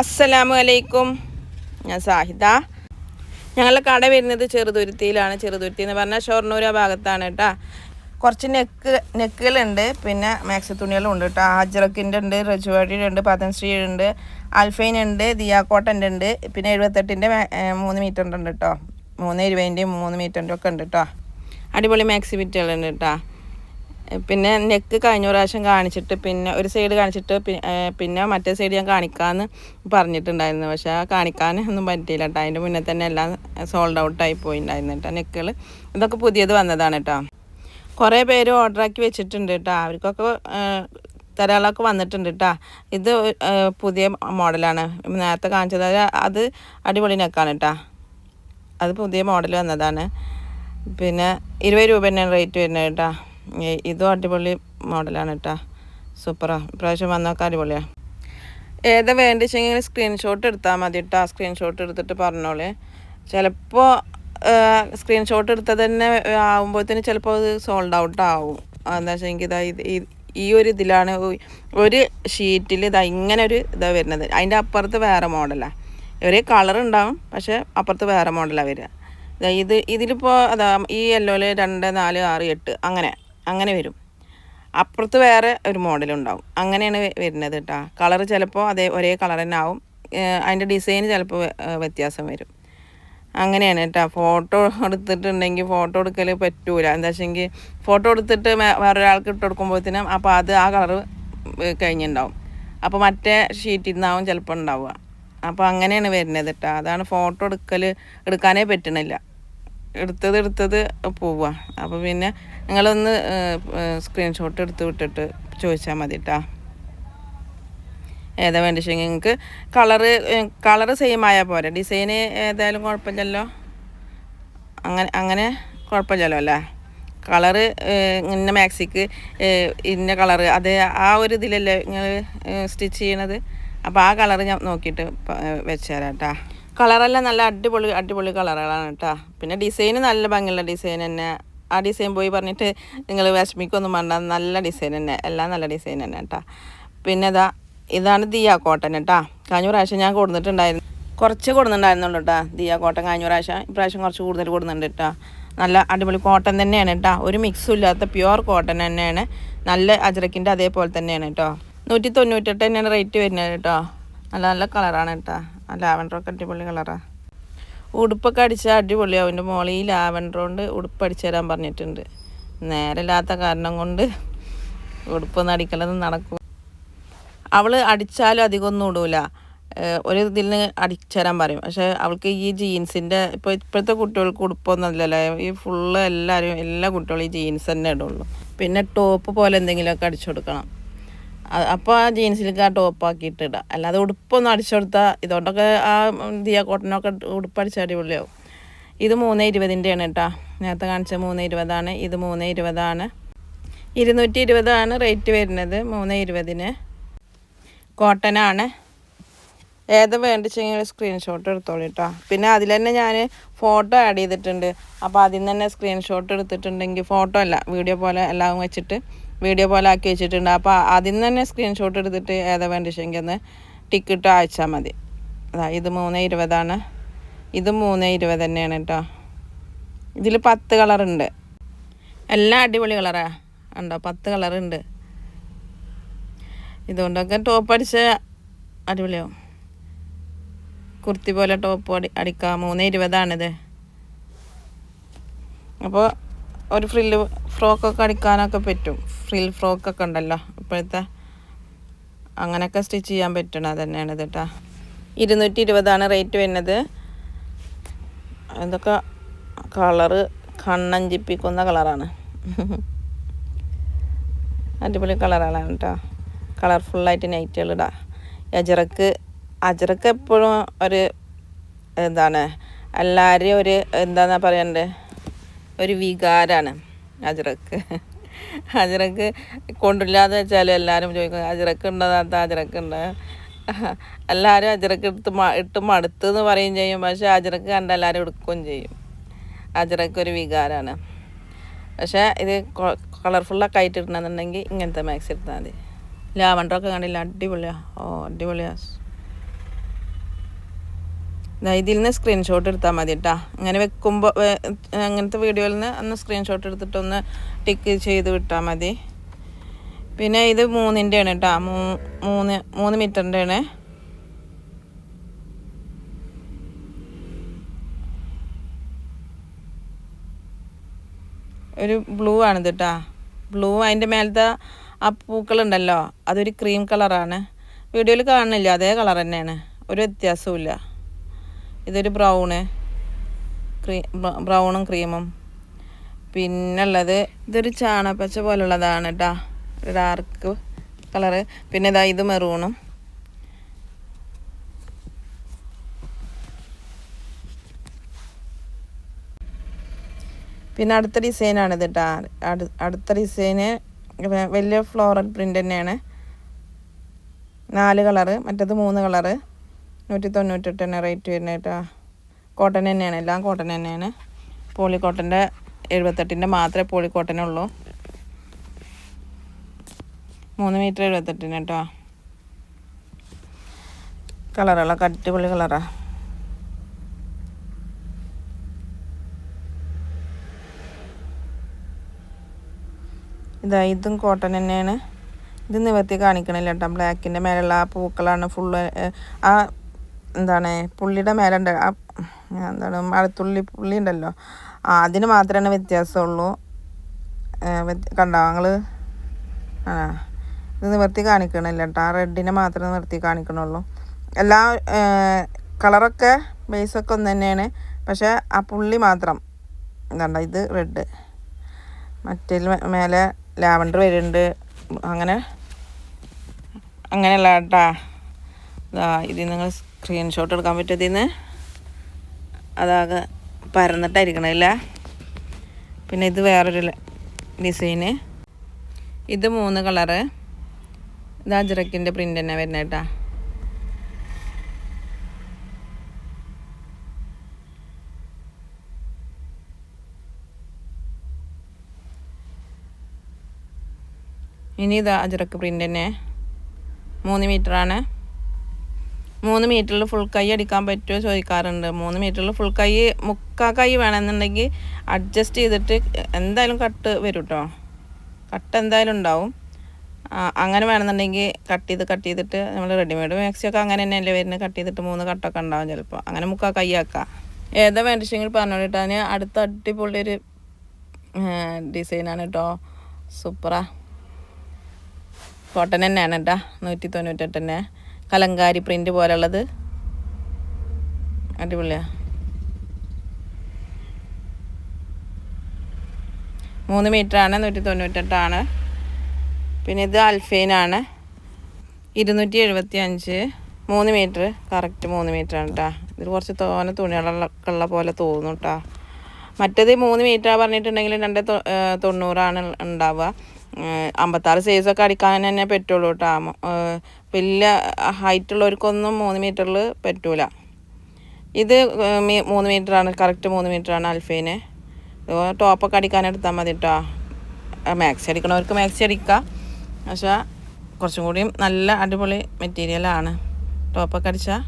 അസ്സലാമു അലൈക്കും ഞാൻ സാഹിദ. ഞങ്ങളുടെ കട വരുന്നത് ചെറുതുരുത്തിയിലാണ്. ചെറുതുരുത്തി എന്ന് പറഞ്ഞാൽ ഷൊർണൂർ ആ ഭാഗത്താണ് കേട്ടോ. കുറച്ച് നെക്ക് നെക്കുകളുണ്ട്. പിന്നെ മാക്സി തുണികളും ഉണ്ട് കേട്ടോ. ഹാജറക്കിന്റെ ഉണ്ട് റജുവാടിയുടെ ഉണ്ട് പതൻശ്രീ ഉണ്ട് അൽഫൈൻ ഉണ്ട് ദിയാക്കോട്ടന്റെ ഉണ്ട്. പിന്നെ എഴുപത്തെട്ടിന്റെ മൂന്ന് മീറ്ററിന്റെ ഉണ്ട് കേട്ടോ. മൂന്ന് ഇരുപതിന്റെയും മൂന്ന് മീറ്ററിന്റെ ഒക്കെ ഉണ്ട് കേട്ടോ. അടിപൊളി മാക്സി മിറ്റുകളുണ്ട് കേട്ടോ. പിന്നെ നെക്ക് കഴിഞ്ഞ പ്രാവശ്യം കാണിച്ചിട്ട് പിന്നെ ഒരു സൈഡ് കാണിച്ചിട്ട് പിന്നെ മറ്റേ സൈഡ് ഞാൻ കാണിക്കാമെന്ന് പറഞ്ഞിട്ടുണ്ടായിരുന്നു. പക്ഷേ ആ കാണിക്കാൻ ഒന്നും പറ്റിയില്ല കേട്ടോ അതിന്റെ മുന്നേ തന്നെ എല്ലാം സോൾഡ് ഔട്ടായി പോയിണ്ടായിരുന്നു കേട്ടോ നെക്കുകൾ ഇതൊക്കെ പുതിയത് വന്നതാണ് കേട്ടോ കുറേ പേര് ഓർഡറാക്കി വെച്ചിട്ടുണ്ട് കേട്ടോ അവർക്കൊക്കെ തരാളൊക്കെ വന്നിട്ടുണ്ട് കേട്ടോ ഇത് പുതിയ മോഡലാണ്. നേരത്തെ കാണിച്ചത് അത് അടിപൊളി നെക്കാണ് കേട്ടോ അത് പുതിയ മോഡൽ വന്നതാണ്. പിന്നെ ഇരുപത് രൂപ തന്നെയാണ് റേറ്റ് വരുന്നത് കേട്ടോ ഇതും അടിപൊളി മോഡലാണ് കേട്ടോ സൂപ്പറാ. ഇപ്രാവശ്യം വന്നൊക്കെ അടിപൊളിയാണ് ഏതാ വേണ്ടിച്ചെങ്കിൽ സ്ക്രീൻഷോട്ട് എടുത്താൽ മതി കേട്ടോ സ്ക്രീൻഷോട്ട് എടുത്തിട്ട് പറഞ്ഞോളേ. ചിലപ്പോൾ സ്ക്രീൻഷോട്ട് എടുത്തത് തന്നെ ആകുമ്പോഴത്തേന് ചിലപ്പോൾ അത് സോൾഡ് ഔട്ട് ആവും. എന്താ എനിക്ക് ഇതാ ഇത് ഈ- ഒരു ഇതിലാണ് ഒരു ഷീറ്റിൽ ഇതാ ഇങ്ങനെ ഒരു ഇതാ വരുന്നത്. അതിന്റെ അപ്പുറത്ത് വേറെ മോഡലാണ് ഒരേ കളർ ഉണ്ടാവും പക്ഷേ അപ്പുറത്ത് വേറെ മോഡലാണ് വരിക. ഇത് ഇതിലിപ്പോൾ അതാ ഈ യെല്ലോയിൽ രണ്ട് നാല് ആറ് എട്ട് അങ്ങനെ. അങ്ങനെ വരും. അപ്പുറത്ത് വേറെ ഒരു മോഡലുണ്ടാവും. അങ്ങനെയാണ് വരുന്നത് കേട്ടോ കളർ ചിലപ്പോൾ അതേ ഒരേ കളർ തന്നെ ആവും അതിന്റെ ഡിസൈൻ ചിലപ്പോൾ വ്യത്യാസം വരും. അങ്ങനെയാണ് കേട്ടോ ഫോട്ടോ എടുത്തിട്ടുണ്ടെങ്കിൽ ഫോട്ടോ എടുക്കൽ പറ്റൂല. എന്താ വെച്ചെങ്കിൽ ഫോട്ടോ എടുത്തിട്ട് വേറൊരാൾക്ക് ഇട്ട് കൊടുക്കുമ്പോഴത്തേനും അപ്പോൾ അത് ആ കളർ കഴിഞ്ഞിട്ടുണ്ടാവും അപ്പോൾ മറ്റേ ഷീറ്റിൽ നിന്നാവും ചിലപ്പോൾ ഉണ്ടാവുക അപ്പോൾ അങ്ങനെയാണ് വരുന്നത് കേട്ടോ അതാണ് ഫോട്ടോ എടുക്കൽ എടുക്കാനേ പറ്റണില്ല. എടുത്തത് എടുത്തത് പോവുക അപ്പോൾ പിന്നെ നിങ്ങളൊന്ന് സ്ക്രീൻഷോട്ട് എടുത്ത് വിട്ടിട്ട് ചോദിച്ചാൽ മതി കേട്ടോ ഏതാ വേണ്ടിച്ചെങ്കിൽ നിങ്ങൾക്ക് കളറ് കളറ് സെയിം ആയാൽ പോരെ. ഡിസൈന് ഏതായാലും കുഴപ്പമില്ലല്ലോ. അങ്ങനെ അങ്ങനെ കുഴപ്പമില്ലല്ലോ അല്ലേ? കളറ് ഇന്ന മാക്സിക്ക് ഇന്ന കളറ് അത് ആ ഒരു ഇതിലല്ലേ നിങ്ങൾ സ്റ്റിച്ച് ചെയ്യണത്? അപ്പോൾ ആ കളറ് ഞാൻ നോക്കിയിട്ട് വെച്ചുതരാം കേട്ടോ കളറെല്ലാം നല്ല അടിപൊളി അടിപൊളി കളറുകളാണ് കേട്ടോ. പിന്നെ ഡിസൈന് നല്ല ഭംഗിയുള്ള ഡിസൈൻ തന്നെ. ആ ഡിസൈൻ പോയി പറഞ്ഞിട്ട് നിങ്ങൾ വിഷമിക്കൊന്നും വേണ്ട. നല്ല ഡിസൈൻ തന്നെ. എല്ലാം നല്ല ഡിസൈൻ തന്നെ കേട്ടോ. പിന്നെ ഇതാ ഇതാണ് ദിയ കോട്ടൻ കേട്ടോ. കഴിഞ്ഞ പ്രാവശ്യം ഞാൻ കൊടുത്തിട്ടുണ്ടായിരുന്നു. കുറച്ച് കൊടുക്കുന്നുണ്ടായിരുന്നുള്ളൂ കേട്ടോ. ദിയ കോട്ടൻ കഴിഞ്ഞ പ്രാവശ്യം. ഇപ്രാവശ്യം കുറച്ച് കൂടുതൽ കൊടുക്കുന്നുണ്ട് കേട്ടോ. നല്ല അടിപൊളി കോട്ടൺ തന്നെയാണ് കേട്ടോ. ഒരു മിക്സും ഇല്ലാത്ത പ്യുവർ കോട്ടൺ തന്നെയാണ്. നല്ല അജ്രക്കിന്റെ അതേപോലെ തന്നെയാണ് കേട്ടോ. നൂറ്റി തൊണ്ണൂറ്റെട്ട് തന്നെയാണ് റേറ്റ് വരുന്നത് കേട്ടോ. നല്ല നല്ല കളറാണ് കേട്ടോ. ആ ലാവൻഡറൊക്കെ അടിപൊളി കളറാണ് ഉടുപ്പൊക്കെ അടിച്ചാൽ അടിപൊളിയാവും എന്റെ മോളിൽ ഈ കൊണ്ട് ഉടുപ്പ് അടിച്ചു തരാൻ പറഞ്ഞിട്ടുണ്ട്. നേരമില്ലാത്ത കാരണം കൊണ്ട് ഉടുപ്പൊന്നും അടിക്കലൊന്നും നടക്കും. അവൾ അടിച്ചാലും അധികം ഒന്നും ഇടൂല ഒരു ഇതിൽ നിന്ന് അടിച്ചുതരാൻ പറയും. പക്ഷെ അവൾക്ക് ഈ ജീൻസിന്റെ ഇപ്പോൾ ഇപ്പോഴത്തെ കുട്ടികൾക്ക് ഉടുപ്പൊന്നും അല്ലല്ലേ. ഈ ഫുള്ള് എല്ലാവരും എല്ലാ കുട്ടികളും ഈ ജീൻസ് തന്നെ ഇടുള്ളൂ. പിന്നെ ടോപ്പ് പോലെ എന്തെങ്കിലുമൊക്കെ അടിച്ചു കൊടുക്കണം. അപ്പോൾ ആ ജീൻസിലേക്ക് ആ ടോപ്പാക്കിയിട്ട് ഇടാം. അല്ലാതെ ഉടുപ്പൊന്നും അടിച്ചു കൊടുത്താൽ ഇതുകൊണ്ടൊക്കെ ആ ദിയ കോട്ടനൊക്കെ ഉടുപ്പ് അടിച്ചാൽ അടിപൊളിയാവും. ഇത് മൂന്ന് ഇരുപതിന്റെയാണ് കേട്ടോ നേരത്തെ കാണിച്ച മൂന്ന് ഇരുപതാണ്. ഇത് മൂന്ന് ഇരുപതാണ്. ഇരുന്നൂറ്റി ഇരുപതാണ് റേറ്റ് വരുന്നത്. മൂന്ന് ഇരുപതിന് കോട്ടനാണ്. ഏത് വേണ്ടിച്ചെങ്കിൽ സ്ക്രീൻഷോട്ട് എടുത്തോളൂ കേട്ടോ പിന്നെ അതിൽ തന്നെ ഞാൻ ഫോട്ടോ ആഡ് ചെയ്തിട്ടുണ്ട്. അപ്പോൾ അതിൽ നിന്ന് തന്നെ സ്ക്രീൻഷോട്ട് എടുത്തിട്ടുണ്ടെങ്കിൽ ഫോട്ടോ അല്ല വീഡിയോ പോലെ എല്ലാം വെച്ചിട്ട് വീഡിയോ പോലെ ആക്കി വെച്ചിട്ടുണ്ട്. അപ്പോൾ അതിൽ നിന്ന് തന്നെ സ്ക്രീൻഷോട്ട് എടുത്തിട്ട് ഏതാ വേണ്ടിച്ചെങ്കിൽ ഒന്ന് ടിക്കറ്റ് അയച്ചാൽ മതി. അതാ ഇത് മൂന്ന് ഇരുപതാണ്. ഇത് മൂന്ന് ഇരുപത് തന്നെയാണ് കേട്ടോ ഇതിൽ പത്ത് കളറുണ്ട് എല്ലാം അടിപൊളി കളറാ ഉണ്ടോ പത്ത് കളറുണ്ട് ഇതുകൊണ്ടൊക്കെ ടോപ്പ് അടിച്ച അടിപൊളിയാവും. കുർത്തി പോലെ ടോപ്പ് അടി അടിക്കാം. മൂന്ന് ഇരുപതാണിത്. അപ്പോൾ ഒരു ഫ്രില്ല് ഫ്രോക്കൊക്കെ അടിക്കാനൊക്കെ പറ്റും. ഫ്രിൽ ഫ്രോക്കൊക്കെ ഉണ്ടല്ലോ. ഇപ്പോഴത്തെ അങ്ങനെയൊക്കെ സ്റ്റിച്ച് ചെയ്യാൻ പറ്റണം തന്നെയാണ് ഇത് കേട്ടോ ഇരുന്നൂറ്റി ഇരുപതാണ് റേറ്റ് വരുന്നത്. ഇതൊക്കെ കളറ് കണ്ണഞ്ചിപ്പിക്കുന്ന കളറാണ്. അടിപൊളി കളറാണ് കേട്ടോ കളർഫുള്ളായിട്ട് നൈറ്റുകൾ ഇടാം അജറക്ക് അജറക്ക് എപ്പോഴും ഒരു എന്താണ് എല്ലാവരെയും ഒരു എന്താണെന്നാണ് പറയണ്ടേ ഒരു വികാരമാണ് അജറക്ക്. അജറക്ക് കൊണ്ടില്ലാന്ന് വെച്ചാൽ എല്ലാവരും ചോദിക്കും അജറക്ക് ഉണ്ടോ താത്ത? അജറക്ക് എല്ലാവരും അജിറക്ക് എടുത്ത് ഇട്ട് മടുത്ത് എന്ന് പറയും ചെയ്യും. പക്ഷെ അജിറക്ക് കണ്ട എല്ലാവരും എടുക്കുകയും ചെയ്യും. അജറക്ക് ഒരു വികാരമാണ് പക്ഷേ ഇത് കളർഫുള്ളൊക്കെ ആയിട്ട് ഇടണമെന്നുണ്ടെങ്കിൽ ഇങ്ങനത്തെ മാക്സ് എടുത്താൽ മതി. ലാവണ്ടറൊക്കെ കണ്ടില്ല? അടിപൊളിയാ. ഓ അടിപൊളിയാ. ദാ ഇതിൽ നിന്ന് സ്ക്രീൻഷോട്ട് എടുത്താൽ മതി കേട്ടോ അങ്ങനെ വെക്കുമ്പോൾ അങ്ങനത്തെ വീഡിയോയിൽ നിന്ന് ഒന്ന് സ്ക്രീൻഷോട്ട് എടുത്തിട്ടൊന്ന് ടിക്ക് ചെയ്ത് വിട്ടാൽ മതി. പിന്നെ ഇത് മൂന്നിന്റെ ആണ് കേട്ടോ മൂന്ന് മൂന്ന് മീറ്ററിന്റെ ആണ് ഒരു ബ്ലൂ ആണിത് കേട്ടോ ബ്ലൂ അതിന്റെ മേലത്തെ ആ പൂക്കളുണ്ടല്ലോ അതൊരു ക്രീം കളറാണ്. വീഡിയോയിൽ കാണുന്നില്ല അതേ കളർ തന്നെയാണ് ഒരു വ്യത്യാസവും ഇതൊരു ബ്രൗണ് ക്രീ ബ്രൗണും ക്രീമും. പിന്നുള്ളത് ഇതൊരു ചാണപ്പച്ച പോലുള്ളതാണ് കേട്ടോ ഡാർക്ക് കളറ്. പിന്നെ ഇതാ ഇത് മെറൂണും. പിന്നെ അടുത്ത ഡിസൈനാണ് ഇത് കേട്ടോ അടുത്ത ഡിസൈന് വലിയ ഫ്ലോറൽ പ്രിന്റ് തന്നെയാണ്. നാല് കളറ് മറ്റത് മൂന്ന് കളറ്. നൂറ്റി തൊണ്ണൂറ്റെട്ട് തന്നെ റേറ്റ് വരുന്നത് കേട്ടോ. കോട്ടൺ തന്നെയാണ് എല്ലാം കോട്ടൺ തന്നെയാണ്. പോളി കോട്ടന്റെ എഴുപത്തെട്ടിന്റെ മാത്രമേ പോളി കോട്ടനേ ഉള്ളൂ. മൂന്ന് മീറ്റർ എഴുപത്തെട്ടിന് കേട്ടോ. കളറുകളൊക്കെ അടിപൊളി കളറാണ് ഇതാ ഇതും കോട്ടൺ തന്നെയാണ്. ഇത് നിവർത്തി കാണിക്കണില്ല കേട്ടോ. ബ്ലാക്കിന്റെ മേലുള്ള ആ പൂക്കളാണ് ഫുള്ള് ആ എന്താണ് പുള്ളിയുടെ മേലുണ്ട് ആ എന്താണ് മഴത്തുള്ളി പുള്ളി ഉണ്ടല്ലോ ആ അതിന് മാത്രമേ വ്യത്യാസമുള്ളൂ. കണ്ടോ ഞങ്ങൾ ആ ഇത് നിവർത്തി കാണിക്കണില്ല കേട്ടോ. ആ റെഡിനെ മാത്രമേ നിവർത്തി കാണിക്കണുള്ളൂ. എല്ലാ കളറൊക്കെ ബേസൊക്കെ ഒന്ന് തന്നെയാണ്. പക്ഷേ ആ പുള്ളി മാത്രം. എന്താണ്ട ഇത് റെഡ്. മറ്റേ മേലെ ലാവണ്ടർ വരുന്നുണ്ട്. അങ്ങനെ അങ്ങനെയല്ല കേട്ടാ. ഇത് നിങ്ങൾ സ്ക്രീൻഷോട്ട് എടുക്കാൻ പറ്റും ഇതിന്ന് അതാകെ പരന്നിട്ടായിരിക്കണില്ല. പിന്നെ ഇത് വേറൊരു ഡിസൈന് ഇത് മൂന്ന് കളറ് ഇത് അജറക്കിന്റെ പ്രിന്റ് തന്നെ വരുന്നത് കേട്ടാ. ഇനി ഇത് അജറക്ക് പ്രിന്റ് തന്നെ. മൂന്ന് മീറ്ററാണ് മൂന്ന് മീറ്ററിൽ ഫുൾ കൈ അടിക്കാൻ പറ്റുമോ ചോദിക്കാറുണ്ട്. മൂന്ന് മീറ്ററിൽ ഫുൾ കൈ മുക്കാ കൈ വേണമെന്നുണ്ടെങ്കിൽ അഡ്ജസ്റ്റ് ചെയ്തിട്ട് എന്തായാലും കട്ട് വരും കേട്ടോ കട്ട് എന്തായാലും ഉണ്ടാവും. അങ്ങനെ വേണമെന്നുണ്ടെങ്കിൽ കട്ട് ചെയ്ത് കട്ട് ചെയ്തിട്ട് നമ്മൾ റെഡിമെയ്ഡ് മാക്സിയൊക്കെ അങ്ങനെ തന്നെയല്ലേ വരുന്നത്. കട്ട് ചെയ്തിട്ട് മൂന്ന് കട്ടൊക്കെ ഉണ്ടാവും ചിലപ്പോൾ അങ്ങനെ മുക്കാ കൈ ആക്കാം. ഏതാ വേണ്ടിച്ചെങ്കിൽ പറഞ്ഞോളിട്ടാണ് അടുത്ത അടിപൊളി ഒരു ഡിസൈനാണ് കേട്ടോ. സൂപ്പറാ കോട്ടൺ തന്നെയാണ് കേട്ടോ. നൂറ്റി തൊണ്ണൂറ്റെട്ട് തന്നെ കലങ്കാരി പ്രിന്റ് പോലുള്ളത് അടിപൊളിയാണ് മൂന്ന് മീറ്ററാണ് നൂറ്റി തൊണ്ണൂറ്റെട്ടാണ് പിന്നെ ഇത് അൽഫൈനാണ് ഇരുന്നൂറ്റി എഴുപത്തി അഞ്ച് മൂന്ന് മീറ്റർ കറക്റ്റ് മൂന്ന് മീറ്ററാണ് കേട്ടോ ഇതിൽ കുറച്ച് തോന തുണികളൊക്കെ ഉള്ള പോലെ തോന്നും കേട്ടോ മറ്റേത് മൂന്ന് മീറ്റർ പറഞ്ഞിട്ടുണ്ടെങ്കിൽ രണ്ട് തൊണ്ണൂറാണ് ഉണ്ടാവുക അമ്പത്താറ് സൈസൊക്കെ അടിക്കാൻ തന്നെ പറ്റുള്ളൂ കേട്ടോ. വലിയ ഹൈറ്റ് ഉള്ളവർക്കൊന്നും മൂന്ന് മീറ്ററിൽ പറ്റൂല. ഇത് മൂന്ന് മീറ്ററാണ് കറക്റ്റ് മൂന്ന് മീറ്ററാണ് അൽഫേന്. ടോപ്പൊക്കെ അടിക്കാൻ എടുത്താൽ മതി കേട്ടോ മാക്സി അടിക്കണവർക്ക് മാക്സി അടിക്കാം. പക്ഷേ കുറച്ചും കൂടിയും നല്ല അടിപൊളി മെറ്റീരിയലാണ് ടോപ്പൊക്കെ അടിച്ചാൽ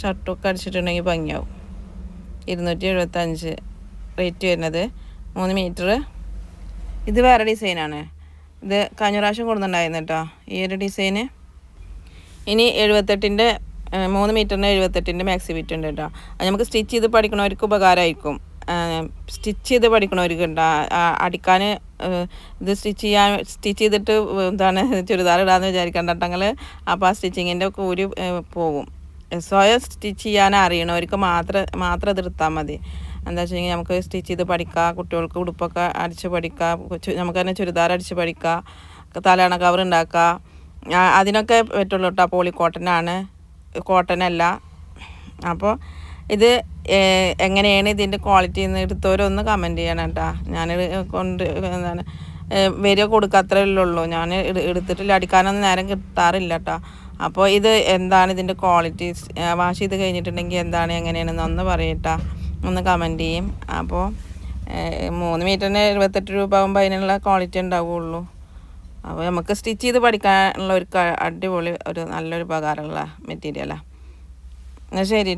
ഷർട്ടൊക്കെ അടിച്ചിട്ടുണ്ടെങ്കിൽ ഭംഗിയാവും. ഇരുന്നൂറ്റി എഴുപത്തഞ്ച് റേറ്റ് വരുന്നത്. മൂന്ന് മീറ്റർ ഇത് വേറെ ഡിസൈനാണ് ഇത് കഴിഞ്ഞ പ്രാവശ്യം കൊടുക്കുന്നുണ്ടായിരുന്നു കേട്ടോ. ഈ ഒരു ഡിസൈന് ഇനി എഴുപത്തെട്ടിന്റെ മൂന്ന് മീറ്ററിന് എഴുപത്തെട്ടിന്റെ മാക്സി ബിറ്റ് ഉണ്ട് കേട്ടോ. അത് നമുക്ക് സ്റ്റിച്ച് ചെയ്ത് പഠിക്കണവർക്ക് ഉപകാരമായിരിക്കും. സ്റ്റിച്ച് ചെയ്ത് പഠിക്കണവർക്ക് ഉണ്ടോ. അടിക്കാൻ ഇത് സ്റ്റിച്ച് ചെയ്യാൻ സ്റ്റിച്ച് ചെയ്തിട്ട് എന്താണ് ചുരിദാർ ഇടാന്ന് വിചാരിക്കണ്ടെങ്കിൽ അപ്പോൾ ആ സ്റ്റിച്ചിങ്ങിന്റെ കൂരി പോകും. സ്വയം സ്റ്റിച്ച് ചെയ്യാൻ അറിയണവർക്ക് മാത്രം മാത്രം എതിർത്താൽ മതി. എന്താ വെച്ചിട്ടുണ്ടെങ്കിൽ നമുക്ക് സ്റ്റിച്ച് ചെയ്ത് പഠിക്കാം കുട്ടികൾക്ക് ഉടുപ്പൊക്കെ അടിച്ച് പഠിക്കാം നമുക്ക് തന്നെ ചുരിദാർ അടിച്ച് പഠിക്കാം തലയണ കവർ ഉണ്ടാക്കാം. അതിനൊക്കെ പറ്റുള്ളൂ കേട്ടോ പോളി കോട്ടനാണ് കോട്ടനല്ല അപ്പോൾ ഇത് എങ്ങനെയാണ് ഇതിന്റെ ക്വാളിറ്റി എന്ന് എടുത്തവരൊന്ന് കമന്റ് ചെയ്യണം കേട്ടോ ഞാൻ കൊണ്ട് എന്താണ് വരിക കൊടുക്കാത്രേ ഉള്ളൂ ഞാൻ എടുത്തിട്ടില്ല. അടിക്കാനൊന്നും നേരം കിട്ടാറില്ല കേട്ടോ അപ്പോൾ ഇത് എന്താണ് ഇതിന്റെ ക്വാളിറ്റി വാഷ് ചെയ്ത് കഴിഞ്ഞിട്ടുണ്ടെങ്കിൽ എന്താണ് എങ്ങനെയാണെന്ന് ഒന്ന് പറയട്ടാ ഒന്ന് കമന്റ് ചെയ്യും. അപ്പോൾ മൂന്ന് മീറ്ററിന് എഴുപത്തെട്ട് രൂപ ആകുമ്പോൾ അതിനുള്ള ക്വാളിറ്റി ഉണ്ടാവുകയുള്ളൂ അപ്പോൾ നമുക്ക് സ്റ്റിച്ച് ചെയ്ത് പഠിക്കാനുള്ള ഒരു അടിപൊളി ഒരു നല്ലൊരു ഉപകാരമുള്ള മെറ്റീരിയലാണ് എന്നാൽ ശരി.